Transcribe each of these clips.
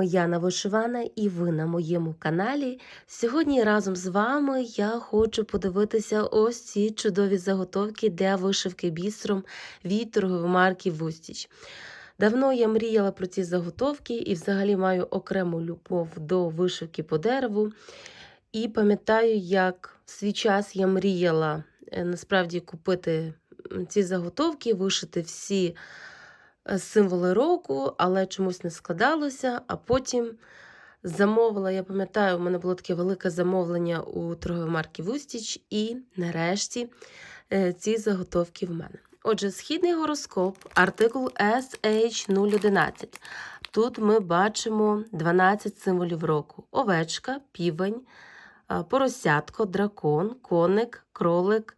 Вами Яна Вишивана і ви на моєму каналі. Сьогодні разом з вами я хочу подивитися ось ці чудові заготовки для вишивки бісером від торгової марки Вустіч. Давно я мріяла про ці заготовки і взагалі маю окрему любов до вишивки по дереву. І пам'ятаю, як в свій час я мріяла е, насправді купити ці заготовки, вишити всі символи року, але чомусь не складалося. А потім замовила, я пам'ятаю, у мене було таке велике замовлення у торговій марки Вустіч, і нарешті е, ці заготовки в мене. Отже, східний гороскоп, артикул SH011. Тут ми бачимо 12 символів року: овечка, півень, поросятко, дракон, коник, кролик,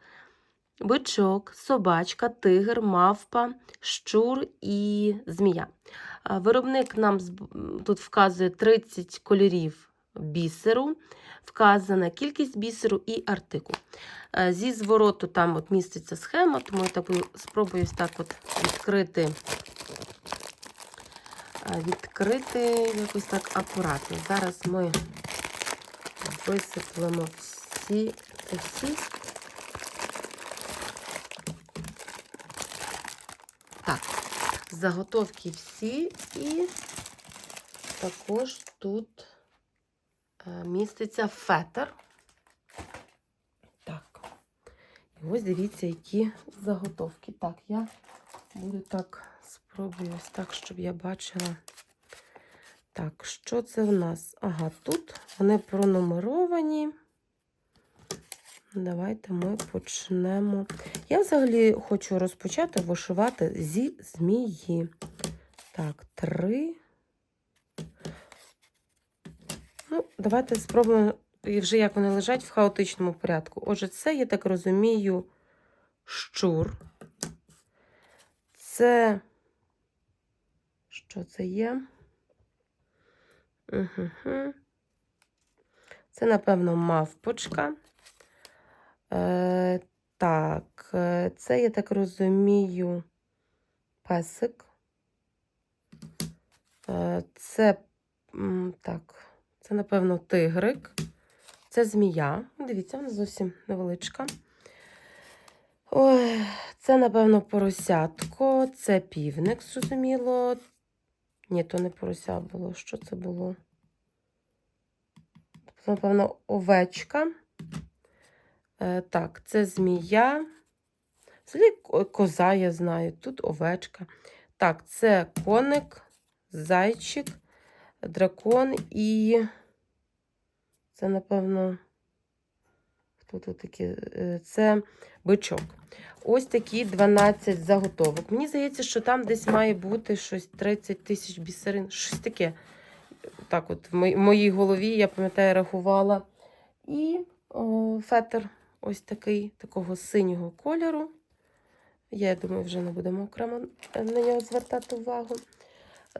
бичок, собачка, тигр, мавпа, щур і змія. Виробник нам тут вказує 30 кольорів бісеру, вказана кількість бісеру і артикул. Зі звороту там от міститься схема, тому я так спробую так от відкрити, відкрити якось так акуратно. Зараз ми висиплемо всі всі. Так, заготовки всі, і також тут е, міститься фетр. Так. І ось дивіться, які заготовки. Так, я буду так, спробую ось так, щоб я бачила. Так, що це в нас? Ага, тут вони пронумеровані. Давайте ми почнемо. Я взагалі хочу розпочати вишивати зі змії. Так, три. Ну, давайте спробуємо вже як вони лежать в хаотичному порядку. Отже, це, я так розумію, щур. Це. Що це є? Угу. Це, напевно, мавпочка. Е, так, е, це, я так розумію, песик. Е, це, так, це, напевно, тигрик. Це змія. Дивіться, вона зовсім невеличка. Це, напевно, поросятко, це півник, зрозуміло. Ні, то не порося було. Що це було? Це, напевно, овечка. Е, так, це змія. Взагалі коза, я знаю. Тут овечка. Так, це коник, зайчик, дракон і. Це, напевно, хто тут такі? Е, Це бичок. Ось такі 12 заготовок. Мені здається, що там десь має бути щось 30 тисяч бісерин. Щось таке. Так, от в моїй голові, я пам'ятаю, рахувала. І о, фетр ось такий, такого синього кольору. Я думаю, вже не будемо окремо на нього звертати увагу.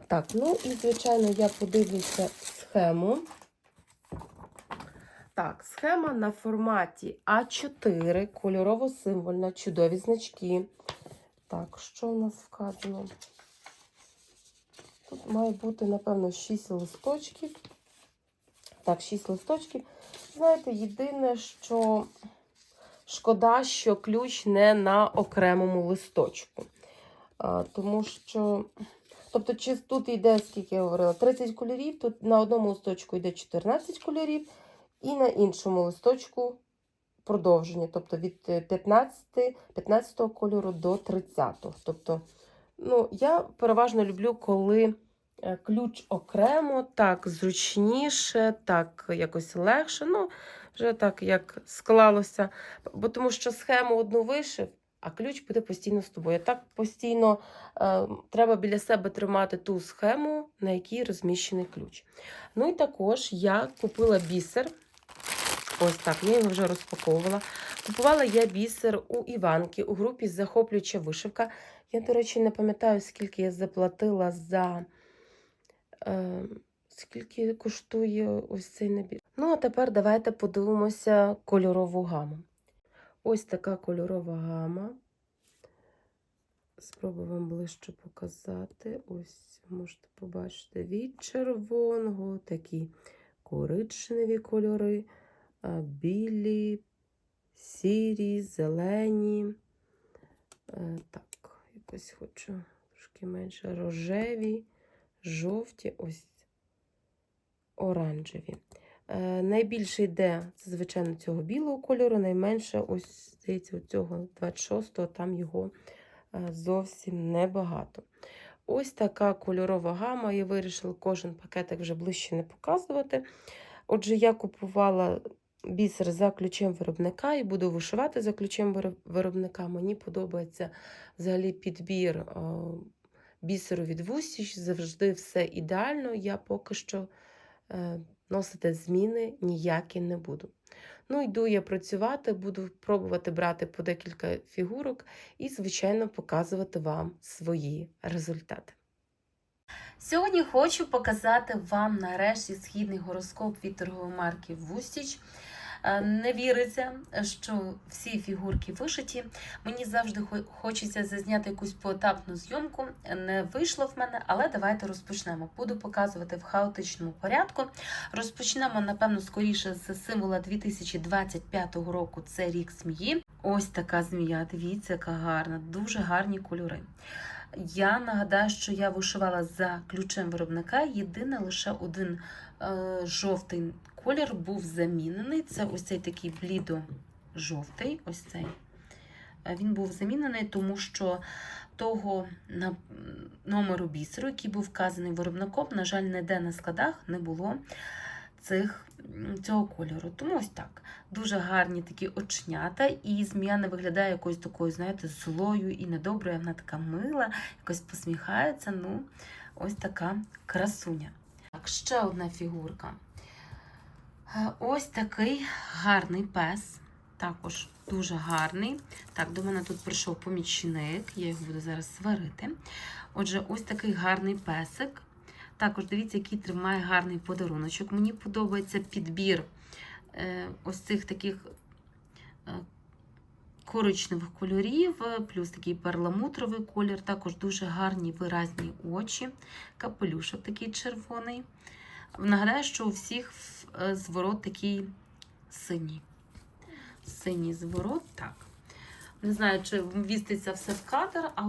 Так, ну і, звичайно, я подивлюся схему. Так, схема на форматі А4, кольорово-символьна, чудові значки. Так, що у нас вказано? Тут має бути, напевно, 6 листочків. Так, 6 листочків. Знаєте, єдине, що шкода, що ключ не на окремому листочку. Тому що, тобто, чи тут йде, скільки я говорила, 30 кольорів, тут на одному листочку йде 14 кольорів, і на іншому листочку продовження, тобто від е, 15, 15 кольору до 30. Тобто, ну, я переважно люблю, коли ключ окремо, так зручніше, так якось легше. Ну, вже так як склалося. Бо тому що схему одну вишив, а ключ буде постійно з тобою. Так постійно е, треба біля себе тримати ту схему, на якій розміщений ключ. Ну і також я купила бісер. Ось так, я його вже розпаковувала. Купувала я бісер у Іванки у групі Захоплююча вишивка. Я, до речі, не пам'ятаю, скільки я заплатила за. Е, скільки коштує ось цей набір. Ну, а тепер давайте подивимося кольорову гаму. Ось така кольорова гама. Спробую вам ближче показати. Ось можете побачити від червоного такі коричневі кольори, білі, сірі, зелені. Е, Так, якось хочу трошки менше рожеві, жовті, ось оранжеві. Е, найбільше йде, звичайно, цього білого кольору, найменше, ось, здається, цього 26-го, там його е, зовсім небагато. Ось така кольорова гама. Я вирішила кожен пакетик вже ближче не показувати. Отже, я купувала бісер за ключем виробника і буду вишивати за ключем виробника. Мені подобається взагалі підбір е, бісеру від Вусіч. Завжди все ідеально. Я поки що е, носити зміни ніякі не буду. Ну, йду я працювати, буду пробувати брати по декілька фігурок і, звичайно, показувати вам свої результати. Сьогодні хочу показати вам нарешті східний гороскоп від торгової марки Вустіч. Е, Не віриться, що всі фігурки вишиті. Мені завжди хочеться зазняти якусь поетапну зйомку. Не вийшло в мене, але давайте розпочнемо. Буду показувати в хаотичному порядку. Розпочнемо, напевно, скоріше з символа 2025 року. Це рік змії. Ось така змія. Дивіться, яка гарна, дуже гарні кольори. Я нагадаю, що я вишивала за ключем виробника. Єдине лише один е, жовтий колір був замінений. Це ось цей такий блідо-жовтий. Ось цей. Е, Він був замінений, тому що того номеру бісеру, який був вказаний виробником, на жаль, ніде на складах не було цих, цього кольору. Тому ось так. Дуже гарні такі очнята, і змія не виглядає якоюсь такою, знаєте, злою і недоброю. Вона така мила, якось посміхається. Ну, ось така красуня. Так, ще одна фігурка. Е, Ось такий гарний пес. Також дуже гарний. Так, до мене тут прийшов помічник, я його буду зараз сварити. Отже, ось такий гарний песик. Також дивіться, який тримає гарний подаруночок. Мені подобається підбір е, ось цих таких е, коричневих кольорів, плюс такий перламутровий колір, також дуже гарні виразні очі, капелюшок такий червоний. Нагадаю, що у всіх зворот такий синій. Синій зворот, так. Не знаю, чи вміститься все в кадр, А...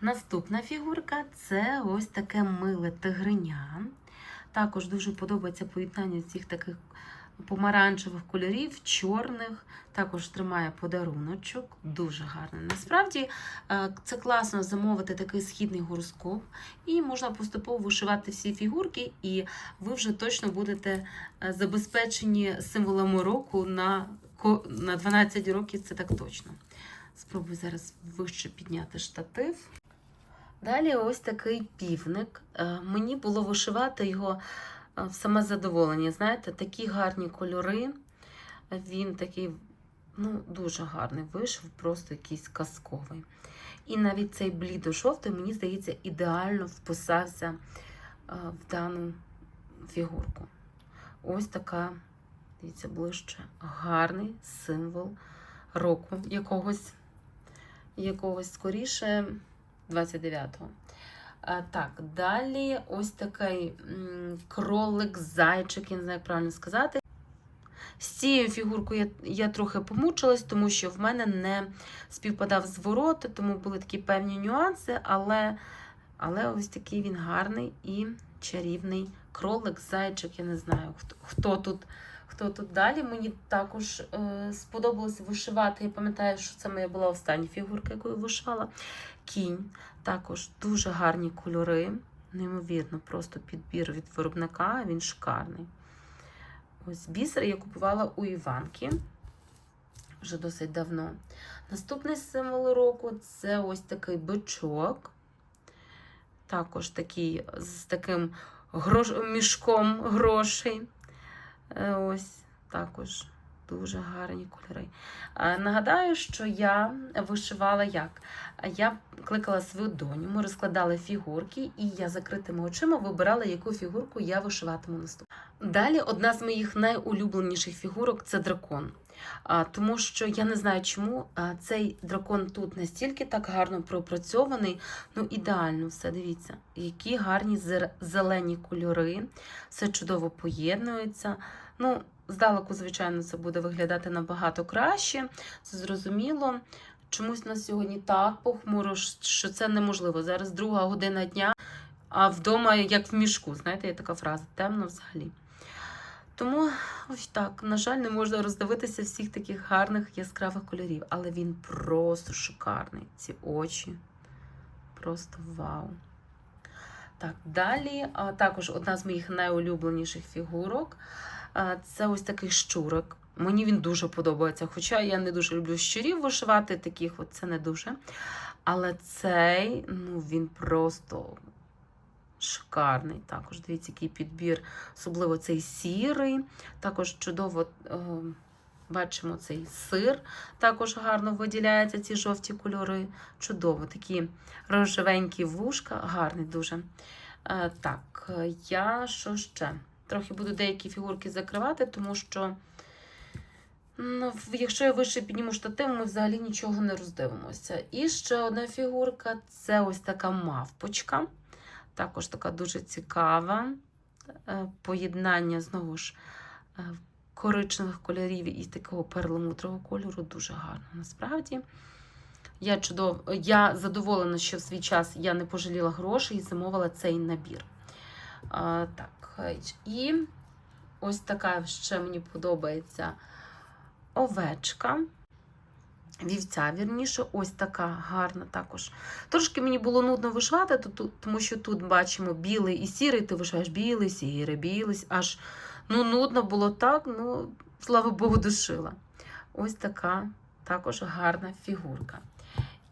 наступна фігурка це ось таке миле тигриня. Також дуже подобається поєднання цих таких помаранчевих кольорів, чорних. Також тримає подаруночок, дуже гарний. Насправді е, це класно замовити такий східний гороскоп, і можна поступово вишивати всі фігурки, і ви вже точно будете е, забезпечені символами року на, на 12 років, це так точно. Спробую зараз вище підняти штатив. Далі ось такий півник. Е, Мені було вишивати його в саме задоволення. Знаєте, такі гарні кольори. Він такий ну, дуже гарний вийшов, просто якийсь казковий. І навіть цей блідо-жовтий, мені здається, ідеально вписався е, в дану фігурку. Ось така, дивіться, ближче, гарний символ року якогось, якогось скоріше 29-го. А, так, далі ось такий м, кролик-зайчик, я не знаю, як правильно сказати. З цією фігуркою я, я трохи помучилась, тому що в мене не співпадав зворот, тому були такі певні нюанси, але, але ось такий він гарний і чарівний кролик, зайчик, я не знаю, хто, хто тут. Хто тут далі? Мені також е, сподобалось вишивати. Я пам'ятаю, що це моя була остання фігурка, яку я вишивала. Кінь. Також дуже гарні кольори. Неймовірно, просто підбір від виробника, він шикарний. Ось бісер я купувала у Іванки вже досить давно. Наступний символ року це ось такий бичок. Також такий з таким грош... мішком грошей. Е, Ось також дуже гарні кольори. Нагадаю, що я вишивала як? Я кликала свою доню, ми розкладали фігурки, і я закритими очима вибирала, яку фігурку я вишиватиму наступну. Далі одна з моїх найулюбленіших фігурок це дракон. Тому що я не знаю чому цей дракон тут настільки так гарно пропрацьований, ну ідеально все, дивіться, які гарні зелені кольори, все чудово поєднується. Ну, здалеку, звичайно, це буде виглядати набагато краще, це зрозуміло. Чомусь на сьогодні так похмуро, що це неможливо. Зараз друга година дня, а вдома як в мішку. Знаєте, є така фраза темно взагалі. Тому ось так, на жаль, не можна роздивитися всіх таких гарних яскравих кольорів, але він просто шикарний. Ці очі. Просто вау. Так, далі а, також одна з моїх найулюбленіших фігурок. Це ось такий щурик. Мені він дуже подобається. Хоча я не дуже люблю щурів вишивати, таких от це не дуже. Але цей, ну, він просто шикарний. Також дивіться, який підбір, особливо цей сірий. Також чудово е, бачимо цей сир, також гарно виділяються ці жовті кольори. Чудово, такі рожевенькі вушка, гарний дуже. Е, так, я що ще? Трохи буду деякі фігурки закривати, тому що. Ну, якщо я вище підніму штатив, ми взагалі нічого не роздивимося. І ще одна фігурка це ось така мавпочка. Також така дуже цікава. Е, Поєднання знову ж е, коричневих кольорів і такого перламутрового кольору дуже гарно. Насправді. Я чудов... я задоволена, що в свій час я не пожаліла грошей і замовила цей набір. А, так, і ось така ще мені подобається овечка. Вівця, вірніше, ось така гарна також. Трошки мені було нудно вишивати, тому що тут бачимо білий і сірий, ти вишиваєш білий, сірий, білий, аж ну, нудно було так, ну, слава Богу, дошила. Ось така також гарна фігурка.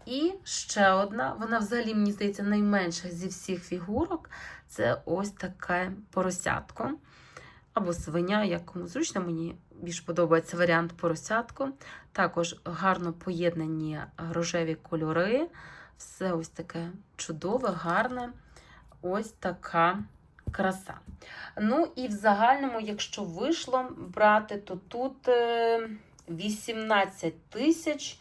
І ще одна, вона взагалі, мені здається, найменша зі всіх фігурок це ось таке поросятко. Або свиня, як кому зручно, мені більш подобається варіант поросятко. Також гарно поєднані рожеві кольори. Все ось таке чудове, гарне. Ось така краса. Ну і в загальному, якщо вийшло брати, то тут е, 18 тисяч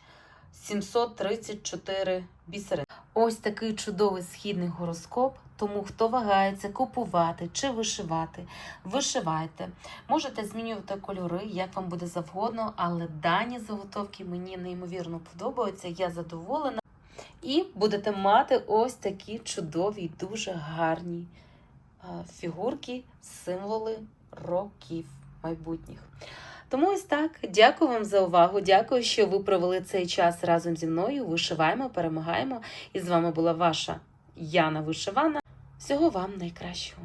734 бісерини. Ось такий чудовий східний гороскоп. Тому хто вагається купувати чи вишивати, вишивайте. Можете змінювати кольори, як вам буде завгодно, але дані заготовки мені неймовірно подобаються. Я задоволена. І будете мати ось такі чудові, дуже гарні е, фігурки, символи років майбутніх. Тому ось так. Дякую вам за увагу. Дякую, що ви провели цей час разом зі мною. Вишиваємо, перемагаємо. І з вами була ваша Яна Вишивана. Всього вам найкращого.